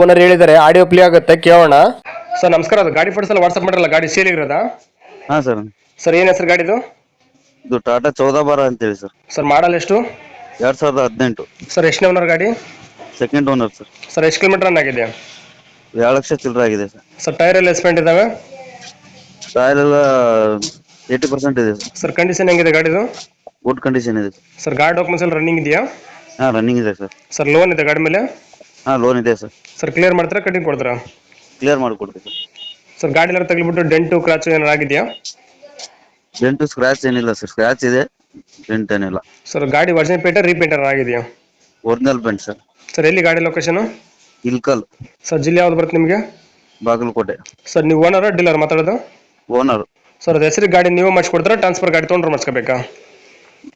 Owner ಹೇಳಿದರೆ audio play ಆಗುತ್ತೆ ಕೇಳೋಣ. ಸರ್ ನಮಸ್ಕಾರ ಅದು ಗಾಡಿ ಫೋಟೋಸ್ ಎಲ್ಲ ವಾಟ್ಸ್ಆಪ್ ಮಾಡಿರಲ್ಲ ಗಾಡಿ ಸೇಲ್ ಇರೋದಾ ಹಾ ಸರ್. ಸರ್ ಏನ್ ಹೆಸರು ಗಾಡಿದು? ಇದು ಟಾಟಾ ಚೌದಾ ಬಾರ ಅಂತೇಳಿ ಸರ್. ಸರ್ ಮಾಡಲ್ ಎಷ್ಟು? ಎರಡು ಸಾವಿರದ ಹದಿನೆಂಟು. ಸರ್ ಎಷ್ಟನೇ ಓನರ್ ಗಾಡಿ? Second owner sir. ಸರ್ ಎಷ್ಟು ಕಿಲೋಮೀಟರ್ ರನ್ ಆಗಿದೆ? ಎರಡು ಲಕ್ಷ ಚಿಲ್ಲರೆ ಆಗಿದೆ ಸರ್. ಸರ್ ಟೈರ್ ಎಲ್ಲ ಎಸ್ಪೆಂಟ್ ಇದಾವೆ? ಟೈರ್ ಎಲ್ಲ ಏಯ್ಟಿ ಪರ್ಸೆಂಟ್ ಇದೆ ಸರ್. ಸರ್ ಕಂಡೀಷನ್ ಹೆಂಗಿದೆ ಗಾಡಿದು? ಗುಡ್ ಕಂಡೀಷನ್ ಇದೆ ಸರ್. ಸರ್ ಗಾಡಿ ಡಾಕ್ಯುಮೆಂಟ್ಸ್ ಎಲ್ಲ ರನ್ನಿಂಗ್ ಇದೆಯಾ? ಹಾಂ ರನ್ನಿಂಗ್ ಇದೆ ಸರ್. ಸರ್ ಲೋನ್ ಇದೆ ಗಾಡಿ ಮೇಲೆ? ಹಾಂ ಲೋನ್ ಇದೆ ಸರ್. ಸರ್ ಕ್ಲಿಯರ್ ಮಾಡ್ತೀರಾ ಕಟಿಂಗ್ ಕೊಡ್ತಾರಾ? ಕ್ಲಿಯರ್ ಮಾಡಿಕೊಡ್ತೀವಿ ಸರ್. ಸರ್ ಗಾಡಿ ಎಲ್ಲ ತಗ್ಲಿಬಿಟ್ಟು ಡೆಂಟು ಕ್ರಾಚು ಏನಾರು ಆಗಿದೆಯಾ? ಡೆಂಟು ಸ್ಕ್ರಾಚ್ ಏನಿಲ್ಲ ಸರ್. ಸ್ಕ್ರಾಚ್ ಇದೆ ಡೆಂಟ್ ಏನಿಲ್ಲ. ಸರ್ ಗಾಡಿ ಒರಿಜಿನಲ್ ಪೇಂಟರ್ ರೀಪೇಂಟರ್ ಆಗಿದೆಯಾ? Original paint sir. ಸರ್ ಎಲ್ಲಿ ಗಾಡಿ ಲೊಕೇಶನ್ ಇಲ್ಕಲ್. ಸರ್ ಜಿಲ್ಲೆ ಯಾವ್ದು ಬರುತ್ತೆ ನಿಮಗೆ? ಬಾಗಲಕೋಟೆ. ಸರ್ ನೀವು ಓನರ್ ಡೀಲರ್ ಮಾತಾಡೋದು? ಓನರ್ ಸರ್ ಅದು ಹೆಸರಿಗೆ ಗಾಡಿ ನೀವು ಮಾಡಿಸ್ಕೊಡ್ತಾರಾ ಟ್ರಾನ್ಸ್ಫರ್ ಗಾಡಿ ತೊಗೊಂಡ್ರೆ ಮಾಡಿಸ್ಕೋಬೇಕಾ?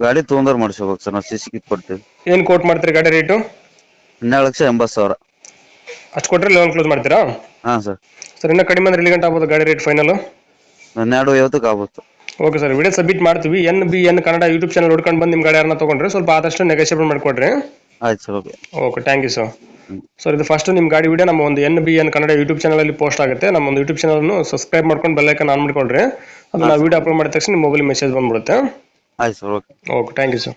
ಗಾಡಿ ತೊಗೊಂಡ್ರೆ ಮಾಡಿಸ್ಬೇಕು ಸರ್. ನಾವು ಸಿ ಸಿ ಕೊಡ್ತೀವಿ. ಏನು ಕೋಟ್ ಮಾಡ್ತೀರಿ ಗಾಡಿ ರೇಟು ಹನ್ನೆರಡು ಲಕ್ಷ ಎಂಬತ್ತು ಸಾವಿರ. ಅಷ್ಟು ಕೊಟ್ಟರೆ ಲೋನ್ ಕ್ಲೋಸ್ ಮಾಡ್ತೀರಾ? ಹಾಂ ಸರ್ ಸರ್ ಇನ್ನೂ ಕಡಿಮೆ ಅಂದ್ರೆ ಎಲ್ಲಿ ಗಂಟೆ ಆಗ್ಬೋದು ಗಾಡಿ ರೇಟ್ ಫೈನಲ್ ಹನ್ನೆರಡು ಐವತ್ತಕ್ಕೆ ಆಗುತ್ತೆ ಓಕೆ ಸರ್ ವಿಡಿಯೋ ಸಬ್ಮಿಟ್ ಮಾಡ್ತೀವಿ. N B N Kannada YouTube channel ಹುಡ್ಕೊಂಡು ಬಂದು ನಿಮ್ಮ ಗಾಡಿ ಯಾರನ್ನ ತೊಗೊಂಡ್ರೆ ಸ್ವಲ್ಪ ಆದಷ್ಟು ನೆಗೋಷಿಯೇಬಲ್ ಮಾಡಿಕೊಡ್ರಿ. ಆಯ್ತು sir okay okay thank you sir sir ಇದು ಫಸ್ಟ್ ನಿಮ್ಮ ಗಾಡಿ ವಿಡಿಯೋ ನಮ್ಮ ಒಂದು N B N Kannada YouTube ಚಾನಲಲ್ಲಿ ಪೋಸ್ಟ್ ಆಗುತ್ತೆ. ನಮ್ಮ ಒಂದು ಯೂಟ್ಯೂಬ್ ಚಾನಲನ್ನು ಸಬ್ಸ್ಕ್ರೈಬ್ ಮಾಡ್ಕೊಂಡು ಬೆಲ್ಲೈಕನ್ ಆನ್ ಮಾಡ್ಕೊಳ್ರಿ. ಅದು ನಾವು ವಿಡಿಯೋ ಅಪ್ಲೋಡ್ ಮಾಡಿದ ತಕ್ಷಣ ನಿಮ್ಮ ಮೊಬೈಲ್ ಮೆಸೇಜ್ ಬಂದ್ಬಿಡುತ್ತೆ. ಆಯ್ತು sir okay okay thank you sir